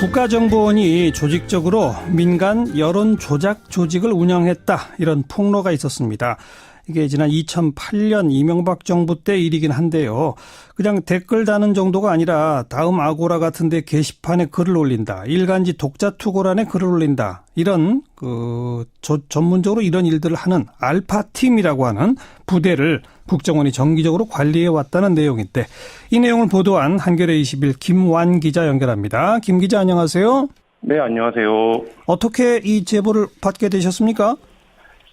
국가정보원이 조직적으로 민간 여론 조작 조직을 운영했다 이런 폭로가 있었습니다. 이게 지난 2008년 이명박 정부 때 일이긴 한데요. 그냥 댓글 다는 정도가 아니라 다음 아고라 같은데 게시판에 글을 올린다. 일간지 독자 투고란에 글을 올린다. 이런 그 저- 전문적으로 이런 일들을 하는 알파 팀이라고 하는 부대를 국정원이 정기적으로 관리해 왔다는 내용인데 이 내용을 보도한 한겨레 21 김완 기자 연결합니다. 김 기자 안녕하세요. 네, 안녕하세요. 어떻게 이 제보를 받게 되셨습니까?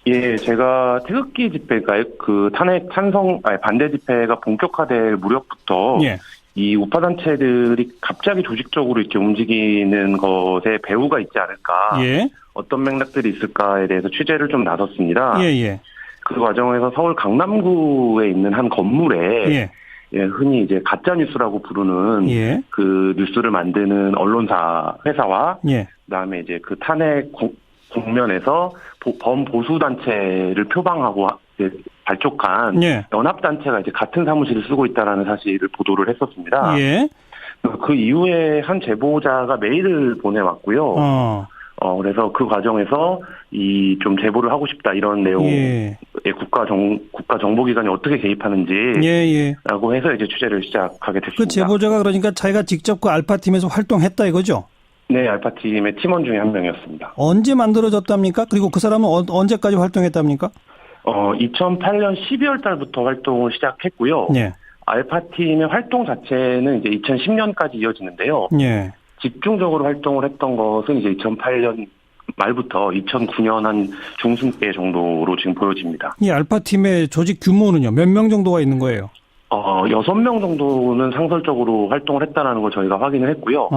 예, 제가 태극기 집회가 그 탄핵 찬성 아니 반대 집회가 본격화될 무렵부터 예. 이 우파 단체들이 갑자기 조직적으로 이렇게 움직이는 것에 배후가 있지 않을까, 예. 어떤 맥락들이 있을까에 대해서 취재를 좀 나섰습니다. 예, 예. 그 과정에서 서울 강남구에 있는 한 건물에 예. 예, 흔히 이제 가짜 뉴스라고 부르는 예. 그 뉴스를 만드는 언론사 회사와 예. 그다음에 이제 그 탄핵 국- 국면에서 보- 범보수 단체를 표방하고 이제 발족한 예. 연합 단체가 이제 같은 사무실을 쓰고 있다라는 사실을 보도를 했었습니다. 예. 그 이후에 한 제보자가 메일을 보내왔고요. 어, 어. 그래서 그 과정에서 이 좀 제보를 하고 싶다 이런 내용의 예. 국가 정 국가 정보 기관이 어떻게 개입하는지 예, 예. 라고 해서 이제 취재를 시작하게 됐습니다. 그 제보자가 그러니까 자기가 직접 그 알파 팀에서 활동했다 이거죠? 네, 알파팀의 팀원 중에 한 명이었습니다. 언제 만들어졌답니까? 그리고 그 사람은 어- 언제까지 활동했답니까? 어, 2008년 12월 달부터 활동을 시작했고요. 예. 알파팀의 활동 자체는 이제 2010년까지 이어지는데요. 예. 집중적으로 활동을 했던 것은 이제 2008년 말부터 2009년 한 중순 때 정도로 지금 보여집니다. 이 알파 팀의 조직 규모는요? 몇 명 정도가 있는 거예요? 어, 6명 정도는 상설적으로 활동을 했다는 걸 저희가 확인을 했고요.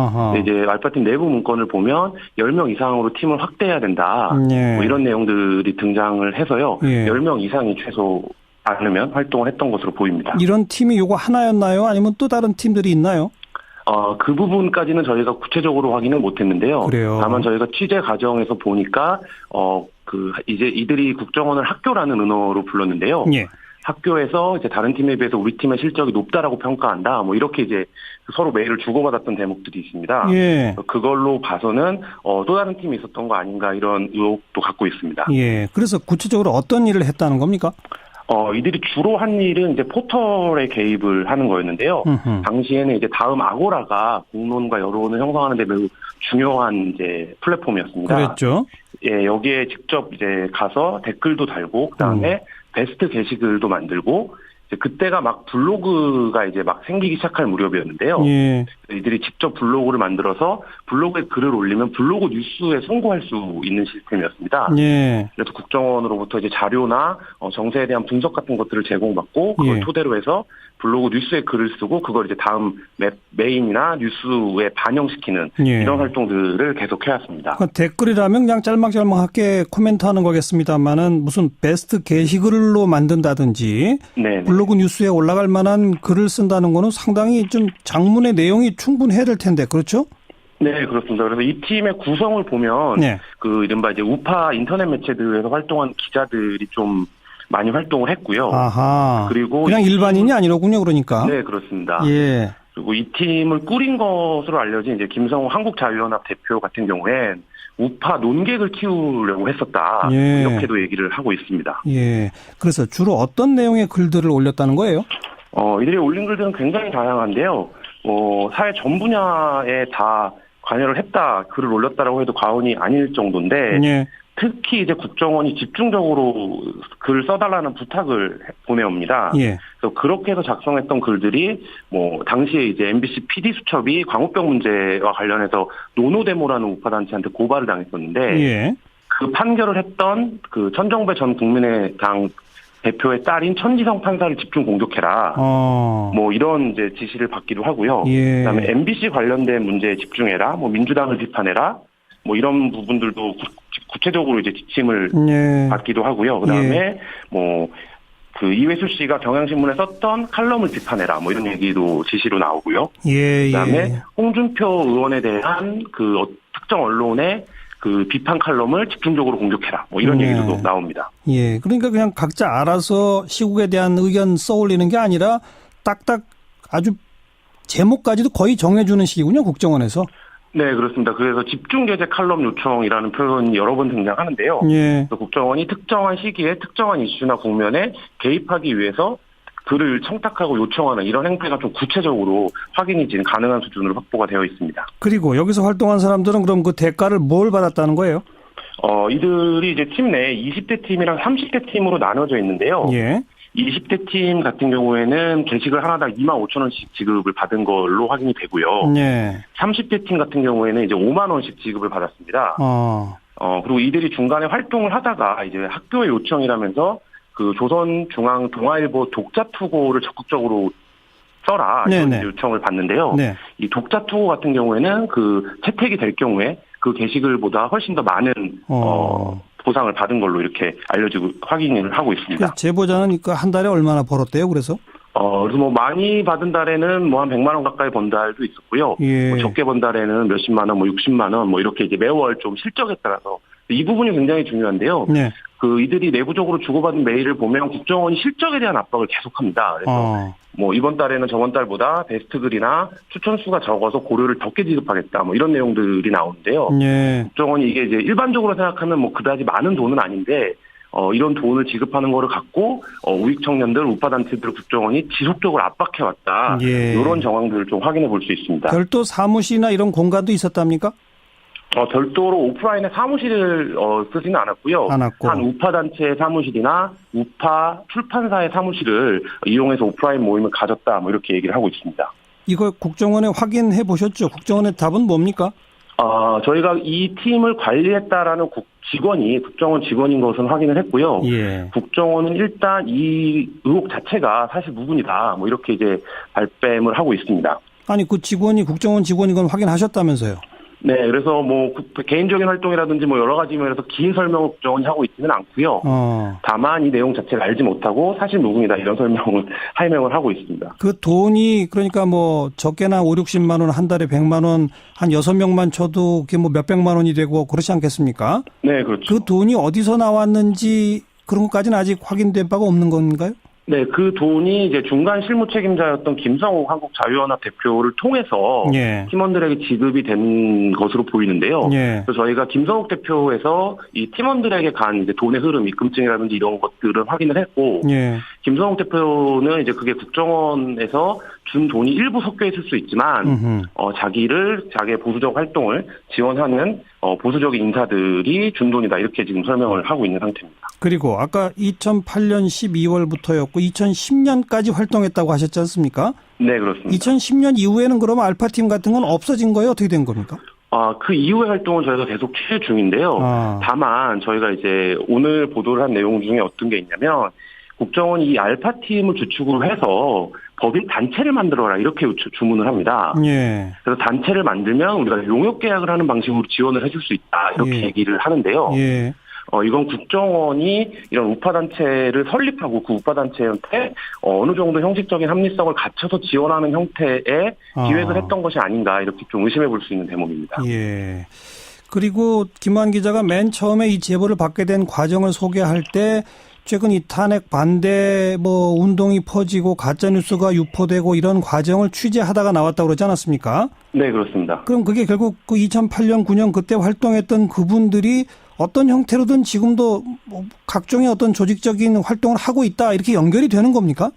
이제 알파팀 내부 문건을 보면 10명 이상으로 팀을 확대해야 된다. 예. 뭐 이런 내용들이 등장을 해서요. 예. 10명 이상이 최소 않으면 활동을 했던 것으로 보입니다. 이런 팀이 요거 하나였나요? 아니면 또 다른 팀들이 있나요? 어, 그 부분까지는 저희가 구체적으로 확인을 못 했는데요. 그래요. 다만 저희가 취재 과정에서 보니까, 어, 그, 이제 이들이 국정원을 학교라는 은어로 불렀는데요. 예. 학교에서 이제 다른 팀에 비해서 우리 팀의 실적이 높다라고 평가한다. 뭐 이렇게 이제 서로 메일을 주고받았던 대목들이 있습니다. 예. 그걸로 봐서는, 어, 또 다른 팀이 있었던 거 아닌가 이런 의혹도 갖고 있습니다. 예. 그래서 구체적으로 어떤 일을 했다는 겁니까? 어, 이들이 주로 한 일은 이제 포털에 개입을 하는 거였는데요. 음흠. 당시에는 이제 다음 아고라가 공론과 여론을 형성하는데 매우 중요한 이제 플랫폼이었습니다. 그랬죠. 예, 여기에 직접 이제 가서 댓글도 달고 그 다음에 음. 베스트 게시글도 만들고 그때가 막 블로그가 이제 막 생기기 시작할 무렵이었는데요. 예. 이들이 직접 블로그를 만들어서 블로그에 글을 올리면 블로그 뉴스에 송고할 수 있는 시스템이었습니다. 예. 그래서 국정원으로부터 이제 자료나 어, 정세에 대한 분석 같은 것들을 제공받고 그걸 예. 토대로 해서 블로그 뉴스에 글을 쓰고 그걸 이제 다음 매- 메인이나 뉴스에 반영시키는 예. 이런 활동들을 계속 해 왔습니다. 그 댓글이라면 그냥 짤막짤막하게 코멘트하는 거겠습니다만은 무슨 베스트 게시글로 만든다든지 네, 블로그 뉴스에 올라갈 만한 글을 쓴다는 거는 상당히 좀 장문의 내용이 충분해야 될 텐데 그렇죠? 네 그렇습니다. 그래서 이 팀의 구성을 보면 네. 그 이른바 이제 우파 인터넷 매체들에서 활동한 기자들이 좀 많이 활동을 했고요. 아하. 그리고 그냥 이 일반인이 아니로군요, 그러니까. 네 그렇습니다. 예. 그리고 이 팀을 꾸린 것으로 알려진 이제 김성호 한국자유연합 대표 같은 경우엔 우파 논객을 키우려고 했었다. 예. 이렇게도 얘기를 하고 있습니다. 예. 그래서 주로 어떤 내용의 글들을 올렸다는 거예요? 어, 이들이 올린 글들은 굉장히 다양한데요. 어, 사회 전 분야에 다 관여를 했다, 글을 올렸다라고 해도 과언이 아닐 정도인데, 예. 특히 이제 국정원이 집중적으로 글을 써달라는 부탁을 해- 보내옵니다. 예. 그래서 그렇게 해서 작성했던 글들이 뭐 당시에 이제 MBC PD 수첩이 광우병 문제와 관련해서 노노데모라는 우파 단체한테 고발을 당했었는데 예. 그 판결을 했던 그 천정배 전 국민의당 대표의 딸인 천지성 판사를 집중 공격해라. 어. 뭐 이런 이제 지시를 받기도 하고요. 예. 그다음에 MBC 관련된 문제에 집중해라. 뭐 민주당을 비판해라. 뭐 이런 부분들도 구- 구체적으로 이제 지침을 예. 받기도 하고요. 그다음에 뭐그 이회수 씨가 경향신문에 썼던 칼럼을 비판해라. 뭐 이런 얘기도 지시로 나오고요. 예, 그다음에 예. 홍준표 의원에 대한 그 어- 특정 언론의 그 비판 칼럼을 집중적으로 공격해라. 뭐 이런 네. 얘기도 나옵니다. 예. 그러니까 그냥 각자 알아서 시국에 대한 의견 써올리는 게 아니라 딱딱 아주 제목까지도 거의 정해주는 식이군요, 국정원에서. 네, 그렇습니다. 그래서 집중게재 칼럼 요청이라는 표현이 여러 번 등장하는데요. 예. 국정원이 특정한 시기에 특정한 이슈나 국면에 개입하기 위해서 글을 청탁하고 요청하는 이런 행태가 좀 구체적으로 확인이 지금 가능한 수준으로 확보가 되어 있습니다. 그리고 여기서 활동한 사람들은 그럼 그 대가를 뭘 받았다는 거예요? 어, 이들이 이제 팀 내에 20대 팀이랑 30대 팀으로 나눠져 있는데요. 예. 20대 팀 같은 경우에는 게시글 하나당 2만 5천 원씩 지급을 받은 걸로 확인이 되고요. 예. 30대 팀 같은 경우에는 이제 5만 원씩 지급을 받았습니다. 어. 어, 그리고 이들이 중간에 활동을 하다가 이제 학교의 요청이라면서 그 조선중앙 동아일보 독자 투고를 적극적으로 써라 이런 네네. 요청을 받는데요. 네. 이 독자 투고 같은 경우에는 그 채택이 될 경우에 그 게시글보다 훨씬 더 많은 어. 어, 보상을 받은 걸로 이렇게 알려지고 확인을 하고 있습니다. 그 제보자는 그한 달에 얼마나 벌었대요? 그래서? 어, 그래서 뭐 많이 받은 달에는 뭐 한 100만 원 가까이 번 달도 있었고요. 예. 뭐 적게 번 달에는 몇십만 원, 뭐 60만 원, 뭐 이렇게 이제 매월 좀 실적에 따라서 이 부분이 굉장히 중요한데요. 네. 그 이들이 내부적으로 주고받은 메일을 보면 국정원이 실적에 대한 압박을 계속합니다. 그래서 어. 뭐 이번 달에는 저번 달보다 베스트 글이나 추천 수가 적어서 고려를 적게 지급하겠다. 뭐 이런 내용들이 나오는데요. 예. 국정원이 이게 이제 일반적으로 생각하면 뭐 그다지 많은 돈은 아닌데 어 이런 돈을 지급하는 거를 갖고 어 우익 청년들 우파 단체들 국정원이 지속적으로 압박해 왔다. 예. 이런 정황들을 좀 확인해 볼 수 있습니다. 별도 사무실이나 이런 공간도 있었답니까? 어 별도로 오프라인에 사무실을 어 쓰지는 않았고요. 않았고. 한 우파 단체의 사무실이나 우파 출판사의 사무실을 이용해서 오프라인 모임을 가졌다. 뭐 이렇게 얘기를 하고 있습니다. 이거 국정원에 확인해 보셨죠? 국정원의 답은 뭡니까? 아, 저희가 이 팀을 관리했다라는 국- 직원이 국정원 직원인 것은 확인을 했고요. 예. 국정원은 일단 이 의혹 자체가 사실 무근이다. 뭐 이렇게 이제 발뺌을 하고 있습니다. 아니 그 직원이 국정원 직원인 건 확인하셨다면서요? 네, 그래서 뭐 국- 개인적인 활동이라든지 뭐 여러 가지 면에서 긴 설명을 국정원이 하고 있지는 않고요. 어. 다만 이 내용 자체를 알지 못하고 사실 무근이다 이런 설명을 해명을 하고 있습니다. 그 돈이 그러니까 뭐 적게나 5, 60만 원 한 달에 100만 원한 여섯 명만 쳐도 그게 뭐 몇백만 원이 되고 그렇지 않겠습니까? 네, 그렇죠. 그 돈이 어디서 나왔는지 그런 것까지는 아직 확인된 바가 없는 건가요? 네, 그 돈이 이제 중간 실무 책임자였던 김성욱 한국자유연합 대표를 통해서 예. 팀원들에게 지급이 된 것으로 보이는데요. 예. 그래서 저희가 김성욱 대표에서 이 팀원들에게 간 이제 돈의 흐름, 입금증이라든지 이런 것들을 확인을 했고, 예. 김성욱 대표는 이제 그게 국정원에서 준 돈이 일부 섞여 있을 수 있지만, 음흠. 어, 자기를, 자기의 보수적 활동을 지원하는, 어, 보수적인 인사들이 준 돈이다. 이렇게 지금 설명을 하고 있는 상태입니다. 그리고 아까 2008년 12월부터였고 2010년까지 활동했다고 하셨지 않습니까? 네, 그렇습니다. 2010년 이후에는 그럼 알파팀 같은 건 없어진 거예요? 어떻게 된 겁니까? 아, 그 이후의 활동은 저희가 계속 취재 중인데요. 아. 다만 저희가 이제 오늘 보도를 한 내용 중에 어떤 게 있냐면 국정원이 이 알파팀을 주축으로 해서 법인 단체를 만들어라 이렇게 주- 주문을 합니다. 예. 그래서 단체를 만들면 우리가 용역 계약을 하는 방식으로 지원을 해줄 수 있다 이렇게 예. 얘기를 하는데요. 예. 어, 이건 국정원이 이런 우파 단체를 설립하고 그 우파 단체한테 어, 어느 정도 형식적인 합리성을 갖춰서 지원하는 형태의 아. 기획을 했던 것이 아닌가 이렇게 좀 의심해 볼 수 있는 대목입니다. 예. 그리고 김한 기자가 맨 처음에 이 제보를 받게 된 과정을 소개할 때 최근 이 탄핵 반대 뭐 운동이 퍼지고 가짜 뉴스가 유포되고 이런 과정을 취재하다가 나왔다고 그러지 않았습니까? 네 그렇습니다. 그럼 그게 결국 그 2008년 9년 그때 활동했던 그분들이 어떤 형태로든 지금도 뭐 각종의 어떤 조직적인 활동을 하고 있다 이렇게 연결이 되는 겁니까?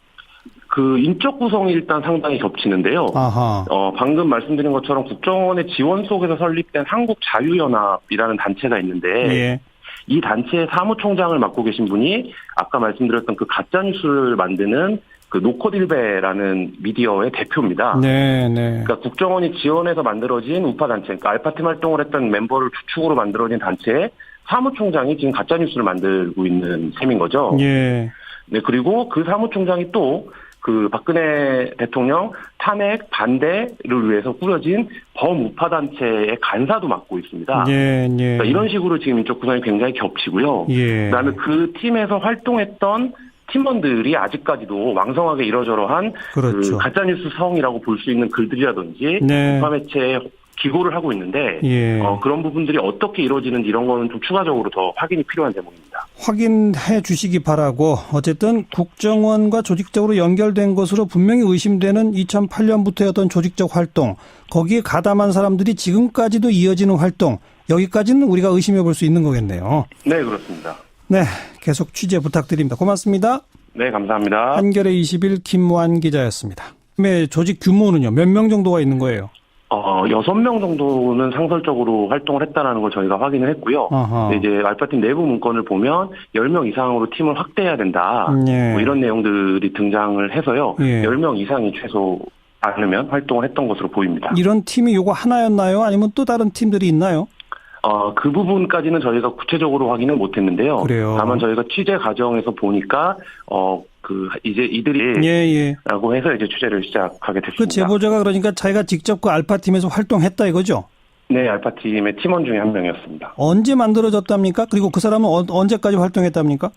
그 인적 구성이 일단 상당히 겹치는데요. 아하. 어, 방금 말씀드린 것처럼 국정원의 지원 속에서 설립된 한국자유연합이라는 단체가 있는데 예. 이 단체의 사무총장을 맡고 계신 분이 아까 말씀드렸던 그 가짜 뉴스를 만드는 그 노코딜베라는 미디어의 대표입니다. 네, 네. 그러니까 국정원이 지원해서 만들어진 우파 단체, 그러니까 알파팀 활동을 했던 멤버를 주축으로 만들어진 단체의 사무총장이 지금 가짜 뉴스를 만들고 있는 셈인 거죠. 예. 네, 그리고 그 사무총장이 또 그 박근혜 대통령 탄핵 반대를 위해서 꾸려진 범우파 단체의 간사도 맡고 있습니다. 예, 예. 그러니까 이런 식으로 지금 인적 구성이 굉장히 겹치고요. 예. 그다음에 그 팀에서 활동했던 팀원들이 아직까지도 왕성하게 이러저러한 그렇죠. 그 가짜뉴스 성이라고 볼 수 있는 글들이라든지 네. 우파 매체에 기고를 하고 있는데 예. 어, 그런 부분들이 어떻게 이루어지는지 이런 거는 좀 추가적으로 더 확인이 필요한 대목입니다. 확인해 주시기 바라고 어쨌든 국정원과 조직적으로 연결된 것으로 분명히 의심되는 2008년부터의 어떤 조직적 활동 거기에 가담한 사람들이 지금까지도 이어지는 활동 여기까지는 우리가 의심해 볼 수 있는 거겠네요. 네, 그렇습니다. 네, 계속 취재 부탁드립니다. 고맙습니다. 네, 감사합니다. 한겨레 20일 김무한 기자였습니다. 네, 조직 규모는요 몇 명 정도가 있는 거예요? 어, 여섯 명 정도는 상설적으로 활동을 했다라는 걸 저희가 확인을 했고요. 이제 알파팀 내부 문건을 보면 10명 이상으로 팀을 확대해야 된다. 예. 뭐 이런 내용들이 등장을 해서요. 예. 10명 이상이 최소 않으면 활동을 했던 것으로 보입니다. 이런 팀이 요거 하나였나요? 아니면 또 다른 팀들이 있나요? 어, 그 부분까지는 저희가 구체적으로 확인을 못 했는데요. 그래요. 다만 저희가 취재 과정에서 보니까, 어, 그, 이제 이들이, 예, 예. 라고 해서 이제 취재를 시작하게 됐습니다. 그 제보자가 그러니까 자기가 직접 그 알파 팀에서 활동했다 이거죠? 네, 알파 팀의 팀원 중에 한 명이었습니다. 언제 만들어졌답니까? 그리고 그 사람은 어- 언제까지 활동했답니까?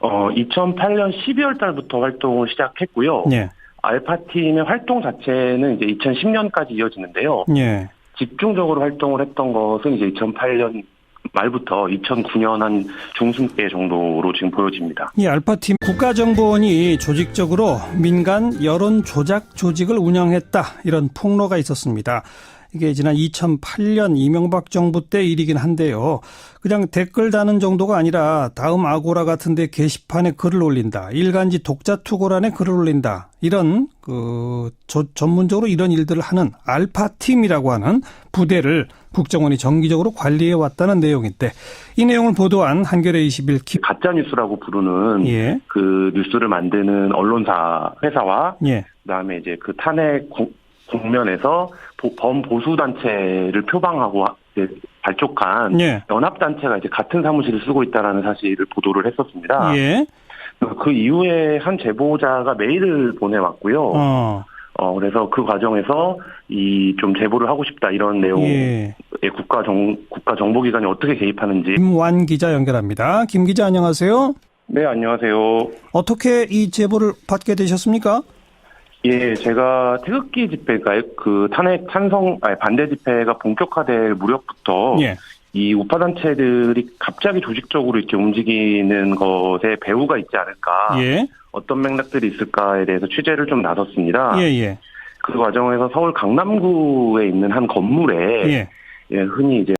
어, 2008년 12월 달부터 활동을 시작했고요. 예, 알파 팀의 활동 자체는 이제 2010년까지 이어지는데요. 예. 집중적으로 활동을 했던 것은 이제 2008년 말부터 2009년 한 중순 때 정도로 지금 보여집니다. 이 알파팀 국가정보원이 조직적으로 민간 여론 조작 조직을 운영했다 이런 폭로가 있었습니다. 이게 지난 2008년 이명박 정부 때 일이긴 한데요. 그냥 댓글 다는 정도가 아니라 다음 아고라 같은데 게시판에 글을 올린다. 일간지 독자 투고란에 글을 올린다. 이런 그 저- 전문적으로 이런 일들을 하는 알파 팀이라고 하는 부대를 국정원이 정기적으로 관리해 왔다는 내용인데 이 내용을 보도한 한겨레 21 기 가짜 뉴스라고 부르는 예. 그 뉴스를 만드는 언론사 회사와 예. 그다음에 이제 그 탄핵 공- 국면에서 보- 범보수 단체를 표방하고 발족한 예. 연합 단체가 이제 같은 사무실을 쓰고 있다라는 사실을 보도를 했었습니다. 예. 그 이후에 한 제보자가 메일을 보내왔고요. 어. 어. 그래서 그 과정에서 이 좀 제보를 하고 싶다 이런 내용의 예. 국가 정 국가 정보기관이 어떻게 개입하는지. 김완 기자 연결합니다. 김 기자 안녕하세요. 네 안녕하세요. 어떻게 이 제보를 받게 되셨습니까? 예, 제가 태극기 집회가 그 탄핵 찬성 아니 반대 집회가 본격화될 무렵부터 예. 이 우파 단체들이 갑자기 조직적으로 이렇게 움직이는 것에 배후가 있지 않을까, 예. 어떤 맥락들이 있을까에 대해서 취재를 좀 나섰습니다. 예, 예. 그 과정에서 서울 강남구에 있는 한 건물에 예. 예, 흔히 이제